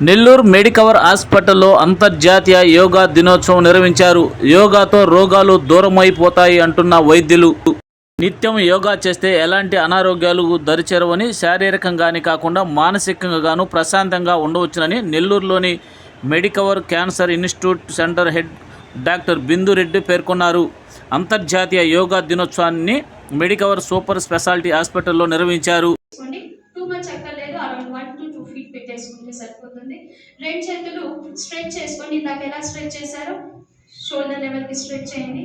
Nellore Medicover హాస్పిటల్లో అంతర్జాతీయ యోగా దినోత్సవం నిర్వహించారు. యోగాతో రోగాలు దూరమైపోతాయి అంటున్న వైద్యులు. నిత్యం యోగా చేస్తే ఎలాంటి అనారోగ్యాలు దరిచేరవని శారీరకంగానే కాకుండా మానసికంగాను ప్రశాంతంగా ఉండవచ్చునని నెల్లూరులోని Medicover cancer institute centre head doctor Bindu Reddy పేర్కొన్నారు. అంతర్జాతీయ యోగా దినోత్సవాన్ని మెడికవర్ సూపర్ స్పెషాలిటీ హాస్పిటల్లో నిర్వహించారు. Two one to two feet పెట్టేసుకుంటే సరిపోతుంది. రెండు చేతులు స్ట్రెచ్ చేసుకోండి ఇందాక ఎలా స్ట్రెచ్ చేశారో షోల్డర్ లెవెల్కి స్ట్రెచ్ చేయండి.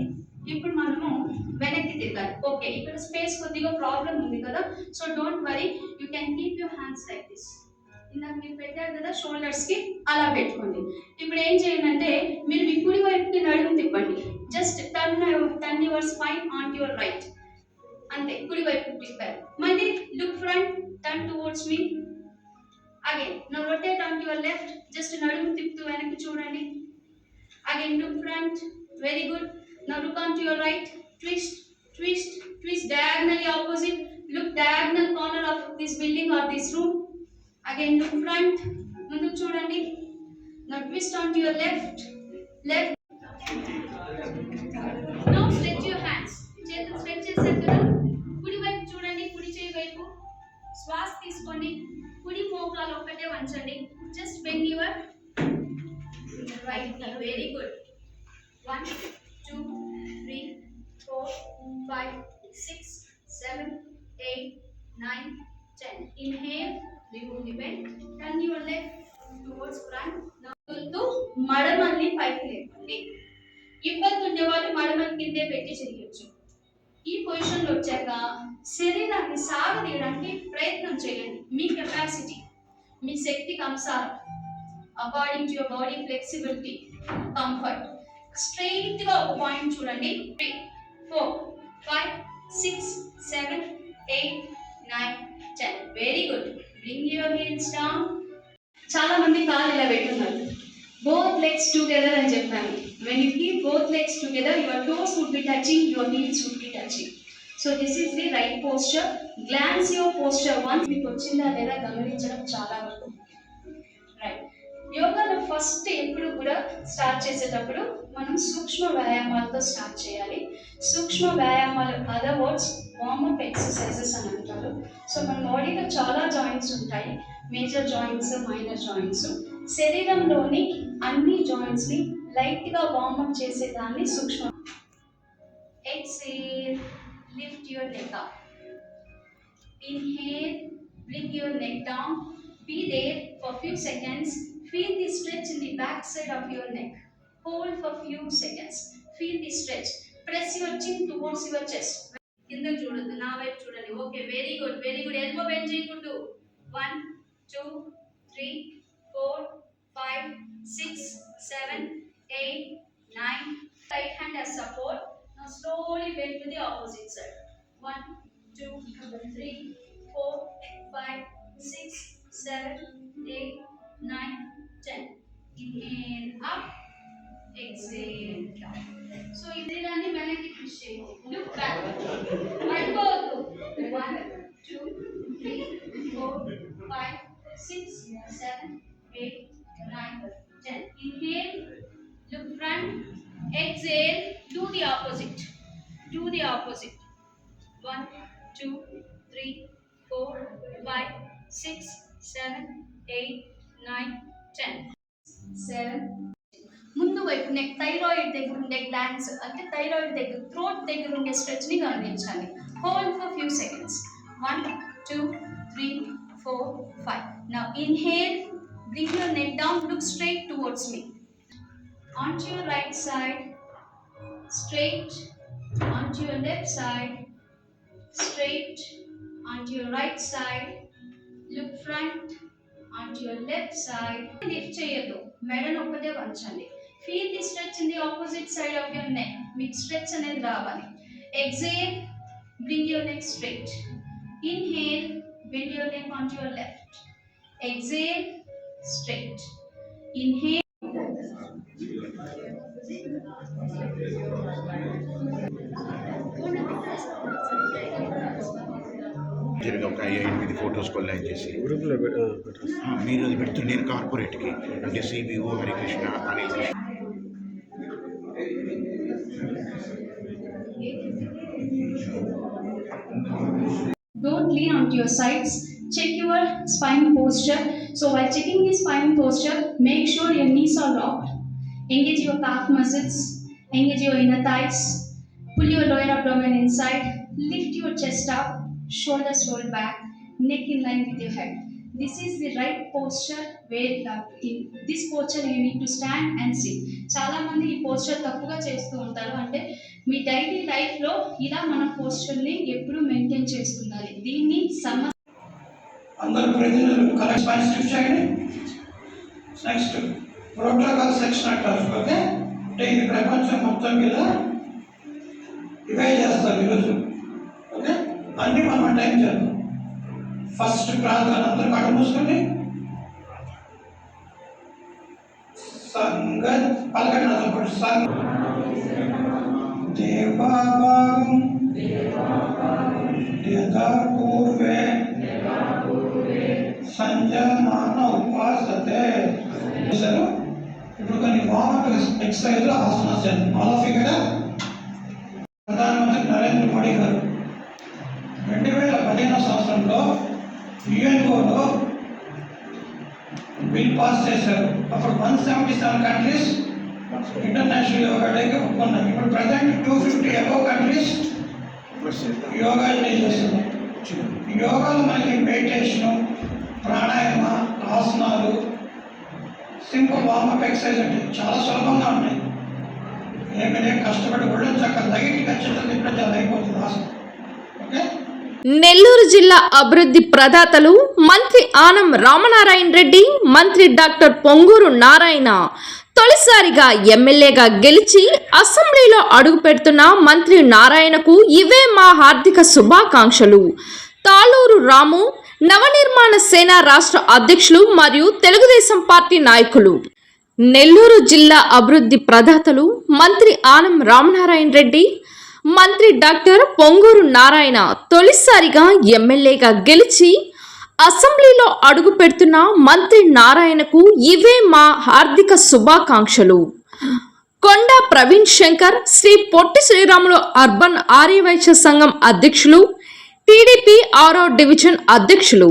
ఇప్పుడు మనము వెనక్కి తిరగాలి. ఓకే ఇక్కడ స్పేస్ కొద్దిగా ప్రాబ్లం ఉంది కదా. So don't worry you can keep your hands like this ఇందాక మీరు పెట్టారు కదా షోల్డర్స్కి అలా పెట్టుకోండి. ఇప్పుడు ఏం చేయండి అంటే మీరు మీ కుడి వైపుకి నడుము తిప్పండి. Just turn turn your spine on your right అంతే కుడి వైపు తిప్పారు మళ్ళీ look front turn towards me again no rotate on your left just నడుము తిప్పుతూ వెనక్కి చూడండి. Again look front very good now look on to your right twist twist twist diagonally opposite look diagonal corner of this building or this room again look front ముందుకు చూడండి. Now twist on your left left కుడి ఒక్కటే వంచండి. Just bend your right very good one two three four five six seven eight nine ten inhale remove the bend turn your leg towards front నవ్వుతూ మడమల్ని పైకి లేపండి. ఇబ్బంది ఉండే వాళ్ళు కిందే పెట్టి చేయొచ్చు ఈ పొజిషన్లో వచ్చాక శరీరాన్ని సాగదీయడానికి ప్రయత్నం చేయండి. మీ కెపాసిటీ మీ శక్తికి అనుసారం according to your body flexibility comfort స్ట్రైట్గా ఒక పాయింట్ చూడండి. Three four five six seven eight nine ten very good bring your heels down చాలా మంది కాలు ఇలా పెట్టున్నారు. బోత్ లెగ్స్ టుగెదర్ అని చెప్పాను. When you keep both legs together your toes would be touching your heels would be touching so this is the right posture glance your posture one మీకు వచ్చిందా లేదా గమనించడం చాలా వరకు. రైట్ యోగాలో ఫస్ట్ ఎప్పుడు కూడా స్టార్ట్ చేసేటప్పుడు మనం సూక్ష్మ వ్యాయామాలతో స్టార్ట్ చేయాలి. సూక్ష్మ వ్యాయామాలు అదర్ వర్డ్స్ వార్మప్ ఎక్సర్సైజెస్ అని అంటారు. సో మన బాడీలో చాలా జాయింట్స్ ఉంటాయి. మేజర్ జాయింట్స్ మైనర్ జాయింట్స్ శరీరంలోని అన్ని జాయింట్స్ని లైట్గా వార్మప్ చేసేదాన్ని సూక్ష్మ. Exhale lift your neck up inhale bring your neck down be there for few seconds feel the stretch in the back side of your neck hold for few seconds feel the stretch press your chin towards your chest కింద చూడొద్దు నా వైపు చూడండి okay very good very good elbow bend చేయకూడదు one two three four five six seven eight nine right hand as support now slowly bend to the opposite side. 1, 2, 3, 4, 5, 6, 7, 8, 9, 10. Inhale up, exhale down. So ಇದರಲ್ಲಿ ನನಗೆ ಖುಷಿ look back. ಮಾಡ್ಬೋದು 1, 2, 3, 4, 5, 6, 7, 8, Inhale, look front, exhale. The opposite to the opposite one two three four five six seven eight nine ten seven ముందు వైపు neck thyroid దగ్గర ఉండే glands అంటే thyroid దగ్గర థ్రోట్ దగ్గర ఉండే స్ట్రెచ్ని గమనించాలి hold for few seconds one two three four five నా inhale bring your neck down look straight towards me onto your right side. straight onto your left side straight onto your right side look front onto your left side lift చేయొద్దు మెడను ఒక్కటే వంచండి feel the stretch in the opposite side of your neck మీకు stretch అనేది రావాలి exhale bring your neck straight inhale bend your neck onto your left exhale straight inhale ఇండివిజువల్గా ఒక ఎనిమిది ఫొటోస్ కొల్లాయి చేసి గ్రూప్లో పె- ఆ, పెట్టండి. ఆ, మీరు అది పెడుతుంది నేను కార్పొరేట్కి అంటే CBO Harikrishna Anil Krishna Don't lean onto your sides. Check your spine posture. So while checking the spine posture, make sure your knees are locked. Engage your calf muscles. Engage your inner thighs. Pull your lower abdomen inside. Lift your chest up. Shoulders roll back. Neck in line with your head. This is the right posture where you in this posture you need to stand and sit. చాలా మంది ఈ posture తప్పుగా చేస్తూ ఉంటారు అంటే మీ daily లైఫ్లో ఇలా మన పోస్చర్ని ఎప్పుడు మెయింటైన్ చేస్తుండాలి దీన్ని సమ అందరు ప్రజలు కరెక్ట్ స్పైన్ స్టిఫ్ చేయండి నెక్స్ట్ ప్రోటోకాల్ సెక్షన్ అంటారు ఓకే అంటే ఈ ప్రపంచం మొత్తం మీద ఇవే చేస్తారు ఈరోజు. ఓకే? అన్ని మనం టైం చేద్దాం. ఫస్ట్ ప్రార్థన అందరూ కళ్ళు మూసుకొని సంగత్ పలకండి నాతో పాటు సంగ దేవాభావం. యథా పూర్వే సంజమాన ఉపాసతే. చేశారు? ఇప్పుడు కొన్ని వామప్లో ఆసనాలు ఆల్ ఆఫ్ ఇక్కడ ప్రధానమంత్రి నరేంద్ర మోడీ గారు. రెండు వేల పదిహేనో సంవత్సరంలో యుఎన్ఓలో బిల్ పాస్ చేశారు. అప్పుడు one seventy seven countries international yoga డేకి ఒప్పుకున్నాయి ఇప్పుడు present two fifty above countries yoga day చేస్తున్నాయి యోగాలో మనకి మెడిటేషను ప్రాణాయామ ఆసనాలు సింపుల్ వార్మప్ ఎక్సర్సైజ్ అంటే చాలా సులభంగా ఉంటాయి ఏమైనా కష్టపడి కూడా చక్కగా లైట్గా చిన్న ఇప్పుడు చాలా అయిపోతుంది ఆసనం ఓకే? నెల్లూరు జిల్లా అభివృద్ధి ప్రదాతలు మంత్రి ఆనం రామనారాయణ రెడ్డి మంత్రి డాక్టర్ పొంగూరు నారాయణ తొలిసారిగా ఎమ్మెల్యేగా గెలిచి అసెంబ్లీలో అడుగుపెడుతున్న మంత్రి నారాయణకు ఇవే మా హార్దిక శుభాకాంక్షలు. తాళూరు రాము నవనిర్మాణ సేన రాష్ట్ర అధ్యక్షులు మరియు తెలుగుదేశం పార్టీ నాయకులు. నెల్లూరు జిల్లా అభివృద్ధి ప్రదాతలు మంత్రి ఆనం రామనారాయణ రెడ్డి మంత్రి డాక్టర్ పొంగూరు నారాయణ తొలిసారిగా ఎమ్మెల్యేగా గెలిచి అసెంబ్లీలో అడుగు పెడుతున్న మంత్రి నారాయణకు ఇవే మా హార్దిక శుభాకాంక్షలు. కొండ ప్రవీణ్ శంకర్ శ్రీ పొట్టి శ్రీరాములు అర్బన్ ఆర్యవైశ్య సంఘం అధ్యక్షులు టీడీపీ ఆరో డివిజన్ అధ్యక్షులు.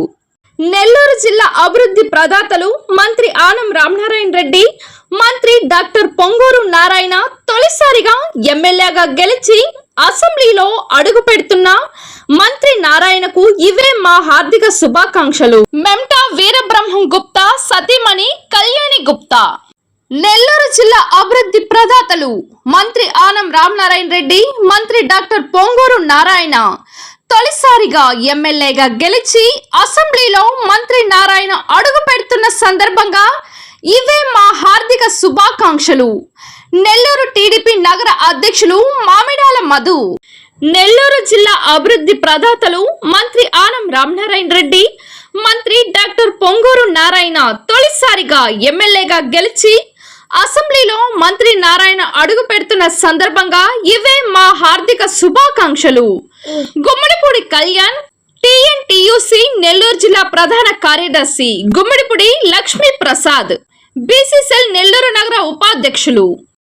నెల్లూరు జిల్లా అభివృద్ధి ప్రదాతలు మంత్రి ఆనం రామనారాయణ రెడ్డి మంత్రి డాక్టర్ పొంగూరు నారాయణ తొలిసారిగా ఎమ్మెల్యేగా గెలిచి అసెంబ్లీలో అడుగు పెడుతున్న మంత్రి నారాయణకు ఇవే మా హార్దిక శుభాకాంక్షలు. మెమ్టా వీరబ్రహ్మం గుప్తా సతీమణి కళ్యాణి గుప్తా. నెల్లూరు జిల్లా అభివృద్ధి ప్రదాతలు మంత్రి ఆనం రామనారాయణ రెడ్డి మంత్రి డాక్టర్ పొంగూరు నారాయణ. తొలిసారిగా ఎమ్మెల్యేగా గెలిచి అసెంబ్లీలో మంత్రి నారాయణ అడుగు పెడుతున్న సందర్భంగా ఇవే మా హార్దిక శుభాకాంక్షలు. నెల్లూరు టీడీపీ నగర అధ్యక్షులు మామిడాల మధు. నెల్లూరు జిల్లా అభివృద్ధి ప్రదాతలు మంత్రి ఆనం రామనారాయణ రెడ్డి మంత్రి డాక్టర్ పొంగూరు నారాయణ తొలిసారిగా ఎమ్మెల్యేగా గెలిచి అసెంబ్లీలో మంత్రి నారాయణ అడుగు పెడుతున్న సందర్భంగా ఇవే మా హార్దిక శుభాకాంక్షలు. గుమ్మడిపూడి కళ్యాణ్ టిఎన్టీయుసి నెల్లూరు జిల్లా ప్రధాన కార్యదర్శి గుమ్మడిపూడి లక్ష్మీ ప్రసాద్ బీసీసీఎల్ నెల్లూరు నగర ఉపాధ్యక్షులు.